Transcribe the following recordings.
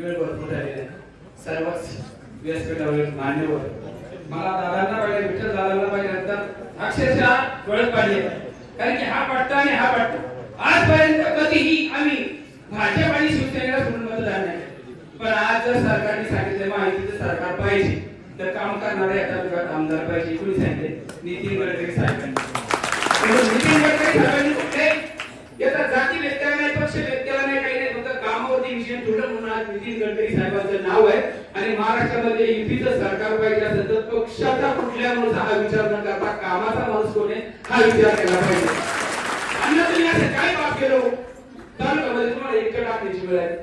भरपूर झालेला सर्वच मान्यवर मला दादांना पाहिजे विठ्ठल दादांना पाहिजे नंतर अक्षरशः ओळख पाहिजे. कारण की हा पट्टा आणि हा पट्टा आजपर्यंत कधीही आम्ही भाजप आणि शिवसेनेला सोडून मतदान नाही पण आज जर सरकारने सांगितलं माहितीचं सरकार पाहिजे. तर काम करणारे आता विभागात आमदार पाहिजे कुणी सांगितले? नितीन गडकरी साहेबांनी. नितीन गडकरी साहेबांनी कुठे? येतात जाती व्यक्तीला गडकरी साहेबांचं नाव आहे. आणि महाराष्ट्रामध्ये युतीचं सरकार पाहिजे असेल तर पक्षाचा कुठल्या माणूस हा विचार न करता कामाचा माणूस कोण आहे हा विचार केला पाहिजे. आणि तुम्ही असं काय पाप केलो? तालुक्यामध्ये तुम्हाला एक टाकण्याची वेळ आहे.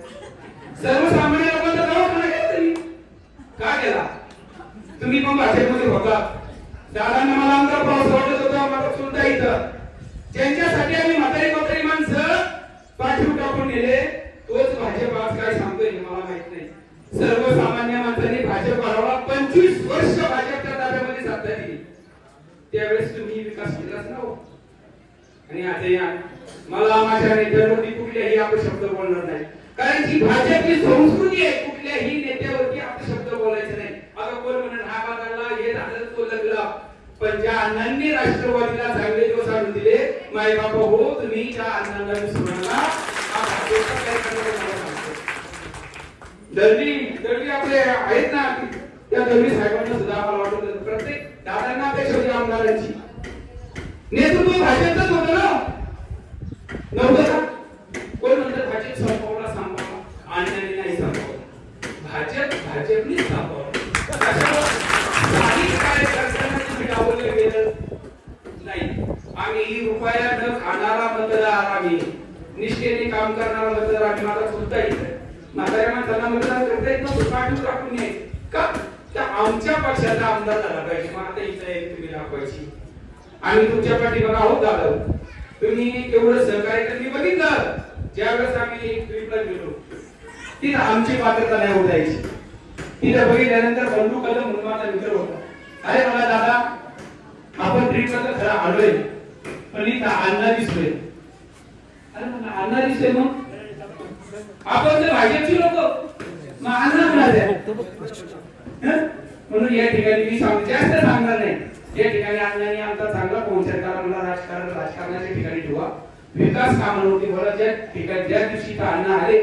सर्वसामान्य लोकांचा दवाखाना केला तरी. का केला तुम्ही पण भाषेमध्ये होता. दादांना मला आमचा पाऊस वाटत होता मला सुद्धा इथं. ज्यांच्यासाठी आम्ही म्हातारी म्हातारी माणसं पाठीव टाकून नेले तोच भाजप आज काय सांगतोय हे मला माहीत नाही सर्वसामान्य माणसांनी भाजप हरवला पंचवीस वर्ष भाजपच्या ताब्यामध्ये सत्ता दिली त्यावेळेस तुम्ही विकास केलाच ना आणि आता या मला माझ्या नेत्यावरती कुठल्याही अपशब्द बोलणार नाही. कारण की भाजपची संस्कृती आहे. कुठल्याही नेत्यावरती अपशब्द बोलायचं नाही. अगं कोण म्हणून हा बाजारला हे झालं तो लगला पण ज्या अण्णांनी राष्ट्रवादीला चांगले दिवस आणून दिले माय बाबा हो तुम्ही त्या अण्णांना विसरू नका. दर्जी दर्जी आपले आहेत ना. त्या दर्जी साहेबांना सुद्धा आम्हाला वाटत प्रत्येक दादांना अपेक्षा होती आमदारांची. नेतृत्व भाजपचंच होत ना. नव्हतं का कोण म्हणतं भाजप संपवला संपवला? आणि नाही संपवला. भाजप भाजपने संपवलं. आम्ही रुपया न खाणारा मतदार आम्ही. निष्ठेने काम करणारा मतदार आम्ही. मला सुद्धा इथे म्हाताऱ्या माणसांना मतदान करता येत नव्हतं पाठवून टाकून नये का? तर आमच्या पक्षाचा आमदार झाला पाहिजे. मग आता इथं एक तुम्ही दाखवायची. आम्ही तुमच्या पाठीमागे आहोत दादा. तुम्ही एवढं सहकार्य तर मी बघितलं. ज्यावेळेस आम्ही एक ट्रिपला गेलो तिथं आमची पात्रता नाही उठायची तिथं बघितल्यानंतर बंधू कदम म्हणून माझा मित्र होता. अरे मला दादा आपण ट्रिपला तर खरा आलोय पण इथं अण्णा दिसतोय. अरे मला अण्णा दिसतोय मग? आपण तर भाजपची लोक. म्हणून या ठिकाणी मी सांग जास्त सांगणार नाही. या ठिकाणी अण्णांनी आमचा चांगला पोहोचर करा मला राजकारण राजकारणाच्या ठिकाणी ठेवा. विकास कामांवरती बरं ज्या ठिकाणी ज्या दिवशी इथं अण्णा आले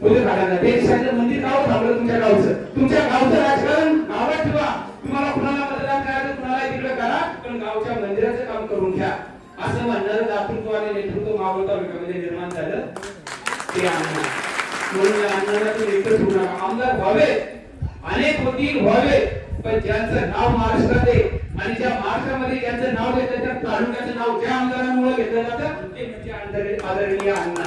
उद्या झाडांना देशाचं मंदिर गाव थांबलं तुमच्या गावचं. तुमच्या गावचं राजकारण नावात ठेवा. तुम्हाला कुणाला मतदान करायचं कुणाला तिकडे करा पण गावच्या मंदिराचं काम करून घ्या. असं म्हणणारं दातृत्व आणि नेतृत्व मावळ तालुक्यामध्ये निर्माण झालं. ते अण्णा म्हणून या अण्णाला तुम्ही एकच होऊ आमदार व्हावे अनेक वकील व्हावे पण ज्यांचं नाव महाराष्ट्रात आहे आणि ज्या महाराष्ट्रामध्ये ज्यांचं नाव घेतलं त्या तालुक्याचं नाव ज्या आमदारांमुळे घेतलं जातं ते म्हणजे आदरणीय- आदरणीय अण्णा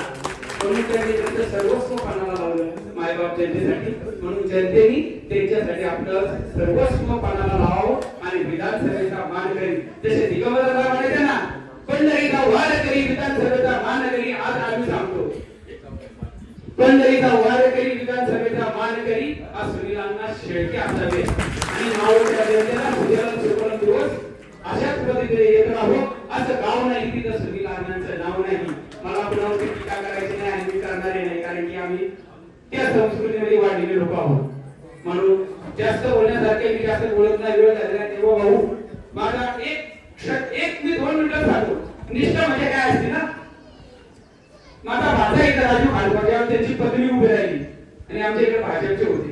म्हणून त्यांनी त्यांचं सर्वस्व पानाला लावलं मायबाप जनतेसाठी. म्हणून जनतेने त्यांच्यासाठी आपलं सर्वस्व पानाला लावावं आणि विधानसभेचा मान करी जसे दिगंबर म्हणायचे ना पंढरीचा वार करी विधानसभेचा मान करी पंढरीचा वार करी विधानसभेचा मान करी आज सुनीलांना शेळके असावे आणि मावळच्या जनतेला उद्याला सुवर्ण दिवस अशाच पद्धतीने येत राहो. असं गाव नाही तिथं सुनील अण्णांचं नाव नाही. मला कुणावरती टीका करायची नाही आणि मी करणारे नाही कारण की आम्ही त्या संस्कृतीमध्ये वाढलेले लोक आहोत. म्हणून जास्त बोलण्यासारखे मी जास्त बोलत नाही वेळ झालेला तेव्हा भाऊ माझा एक क्षण एक मी दोन मिनिटं सांगतो. निष्ठा म्हणजे काय असते ना? राजू खानपाट्यावर त्यांची पत्नी उभी राहिली आणि आमच्या इकडे भाजपचे होते.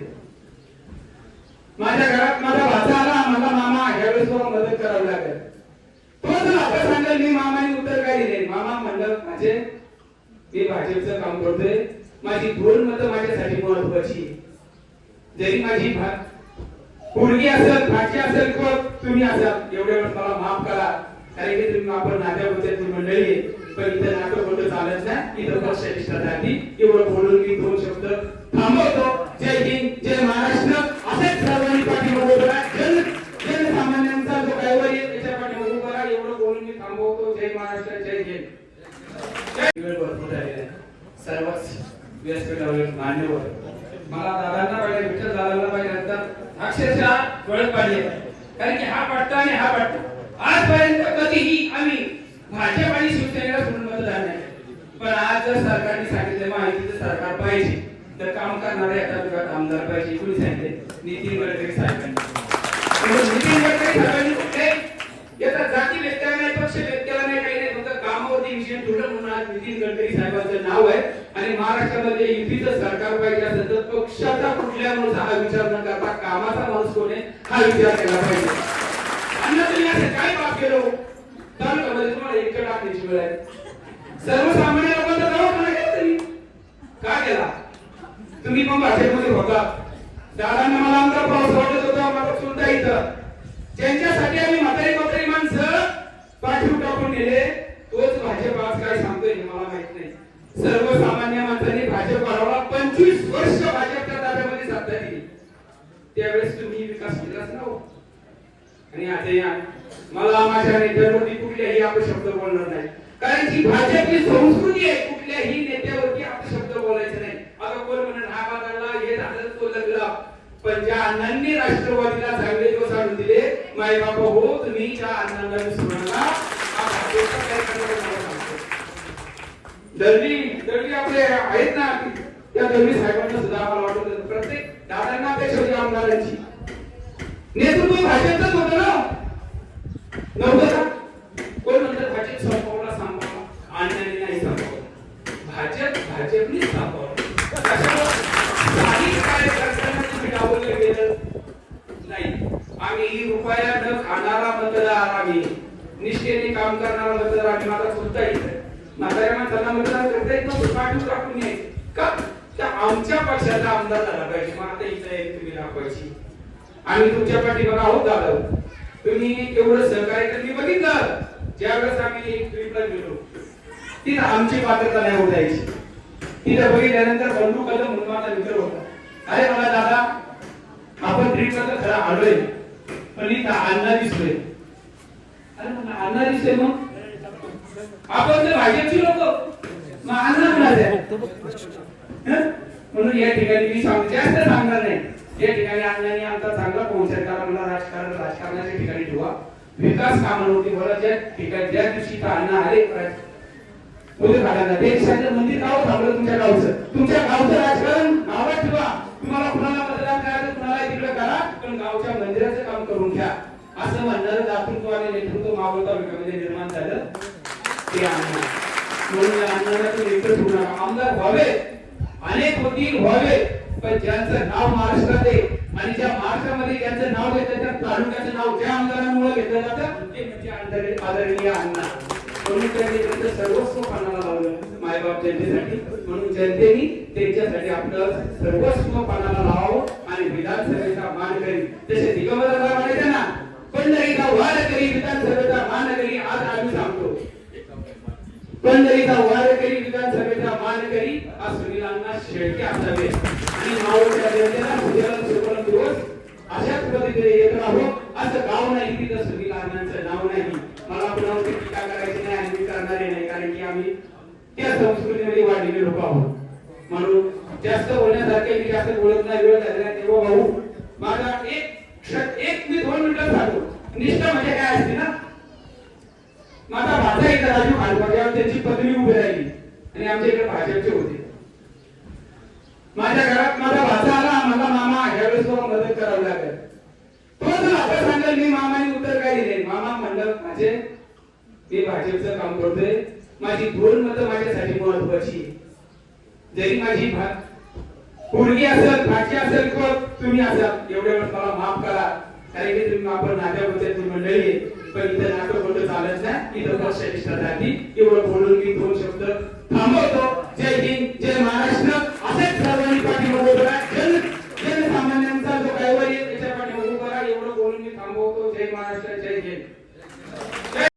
माझ्या घरात माझा भाचा आला मला मामा ह्यावेळेस मला मदत करावी लागेल. तो आता सांगेल मी मामाने उत्तर काय दिले मामा म्हणलं माझे मी भाजपचं काम करतोय. माझी दोन मतं माझ्यासाठी महत्वाची जरी माझी भा पोरगी असेल भाची असेल किंवा तुम्ही असाल एवढ्या वेळ मला माफ करा. कारण की तुम्ही आपण नात्याबद्दल मंडळी आहे. पण इथं नाटक बोलत चालत एवढं बोलून मी दोन शब्द थांबवतो. जय हिंद जय महाराष्ट्र. असेच सर्वांनी पाठीमध्ये उभं जन जनसामान्यांचा जो ड्रायव्हर आहे त्याच्या पाठीमध्ये उभा राहा. एवढं बोलून मी थांबवतो. जय महाराष्ट्र जय हिंद. वेळ भरपूर झालेला सर्वच व्यासपीठावरील मान्यवर. मला दादांना पाहिजे विठ्ठल दादांना पाहिजे नंतर अक्षरशः ओळख पाहिजे. कारण की हा पट्टा आणि हा पट्टा आजपर्यंत कधीही आम्ही भाजप आणि शिवसेनेला सोडून मतदान नाही पण आज जर सरकारने सांगितलं माहितीचं सरकार पाहिजे. तर काम करणारे आता तुझ्या आमदार पाहिजे. कोणी सांगितले नितीन गडकरी साहेबांनी. नितीन गडकरी साहेबांनी कुठे? याचा जाती व्यक्त्या नाही पक्ष व्यक्त्याला नाही काही नाही. फक्त कामावरती विषय तुटत म्हणून आज नितीन गडकरी साहेबांचं नाव आहे. आणि महाराष्ट्रामध्ये युतीचं सरकार पाहिजे असेल तर पक्षाचा कुठल्या माणूस हा विचार न करता कामाचा माणूस कोण आहे? हा विचार केला पाहिजे. अन्न तुम्ही असे काय पाप केलो हो? तालुक्यामध्ये तुम्हाला एक टाकण्याची वेळ आहे. सर्वसामान्य लोकांचा दवाखाना केला तरी का केला तुम्ही होता. दादांना मला आमचा पाऊस वाटत होता मला सुद्धा इथं. ज्यांच्यासाठी आम्ही म्हातारी म्हातारी माणसं पाठीव टाकून नेले तोच भाजप आज काय सांगतोय हे मला माहीत नाही. सर्वसामान्य माणसांनी भाजप वाढवला पंचवीस वर्ष भाजपच्या ताब्यामध्ये सत्ता दिली त्यावेळेस तुम्ही विकास केलाच ना हो. आणि आता या मला माझ्या नेत्यावरती कुठल्याही अपशब्द बोलणार नाही. कारण की भाजपची संस्कृती आहे कुठल्याही नेत्यावरती अपशब्द बोलायचं नाही आता कोण म्हणणार हा बदलला हे झालं तो लगला पण ज्या अण्णांनी राष्ट्रवादीला चांगले दिवस आणून दिले माय बाबा हो तुम्ही त्या अण्णांना विसरू नका हा दळवी दळवी आपले आहेत ना त्या दळवी साहेबांना सुद्धा आम्हाला वाटत होतं. प्रत्येक दादांना अपेक्षा होती आमदारांची. नेतृत्व भाजपचंच होतं ना. नव्हतं का? कोण म्हणतात भाजप संपवला संपवला. आणि नाही संपवला. भाजप भाजपने संपवलं. कशाला काही कार्यक्रम तुम्ही डावललं गेलं नाही आम्ही रुपया न खाणारा मतदार आम्ही. निष्ठेने काम करणारा मतदार आम्ही. माझा सुद्धा येत म्हाताऱ्या माणसांना मतदान करता येत नव्हतं पाठवून टाकून यायचं का? त्या आमच्या पक्षाचा आमदार झाला पाहिजे. मग आता इथं आहे तुम्ही दाखवायची. आम्ही तुमच्या पाठीमागे आहोत दादा. तुम्ही एवढं सहकार्य तर मी बघितलं. ज्यावेळेस आम्ही एक ट्रिपला गेलो तिथं आमची पात्रता नाही होत यायची तिथं बघितल्यानंतर बंधू कलम म्हणून माझा विचार होता. अरे मला दादा आपण ट्रिपला तर खरा आलोय पण इथं अण्णा दिसतोय अरे म्हणलं अण्णा दिसतोय मग? आपण तर भाजपची लोक. मग अण्णा म्हणाले म्हणून या ठिकाणी मी सांग जास्त सांगणार नाही. या ठिकाणी अण्णांनी आमचा चांगला पोहोचेल कारण मला राजकारण राजकारणाच्या ठिकाणी ठेवा. विकास कामांवरती बोला ज्या ठिकाणी ज्या दिवशी अण्णा आले उद्या मंदिर गाव थांबलं तुमच्या गावचं. तुमच्या गावचं राजकारण गावात ठेवा. तुम्हाला कुणाला मतदान करायचं कुणाला तिकडे करा पण गावच्या असं म्हणणारं दातृत्व आणि नेतृत्व मावळ तालुक्यामध्ये म्हणजे निर्माण झालं. ते अण्णा म्हणून या अण्णांना तुम्ही एकत्र आमदार व्हावे अनेक वकील व्हावे पण ज्यांचं नाव महाराष्ट्रात आहे आणि ज्या महाराष्ट्रामध्ये ज्यांचं नाव घेतलं त्या तालुक्याचं नाव ज्या आमदारांमुळे घेतलं जातं ते म्हणजे आदरणीय- अण्णा म्हणून त्यांनी त्यांचं सर्वस्व पानाला लावलं मायबाप जनतेसाठी. म्हणून जनतेने त्यांच्यासाठी आपलं सर्वस्व पानाला लावावं आणि विधानसभेचा मान करी जसे दिगंबराला पंढरीचा वारकरी विधानसभेचा मान करी आज सुनीलांना शेळके असावे आणि मावळच्या जनतेला सुजलन सुवर्ण दिवस अशाच पद्धतीने येत राहो. असं गाव नाही तिथं सुनील अण्णांचं नाव नाही. मला कुणावरती टीका करायची नाही आणि मी करणारे नाही कारण की आम्ही त्या संस्कृतीमध्ये वाढलेले लोक आहोत. म्हणून जास्त बोलण्यासारखे मी जास्त बोलत नाही वेळ झालेला तेव्हा भाऊ माझा एक क्षण एक मी दोन मिनिटं सांगतो. निष्ठा म्हणजे काय असते ना माझा भाचा इथं राजू खानपाट्यावर त्यांची पदवी उभी राहिली आणि आमच्या भाजपचे होते. माझ्या घरात माझा भाचा आला मला मामा ह्यावेळेस तुला मदत करावी लागेल. तो जर आता सांगेल मी मामाने उत्तर काय दिले मामा म्हणलं माझे मी भाजपचं काम करतोय. माझी दोन मतं माझ्यासाठी महत्वाची जरी माझी पोरगी असेल भाची असेल किंवा तुम्ही असाल एवढ्या वेळेस मला माफ करा. कारण की तुम्ही आपण नात्याबद्दल ती मंडळी आहे पण इथं नातं कोणतं चालत नाही. इथं पक्षनिष्ठा झाली एवढं बोलून मी दोन शब्द pamoja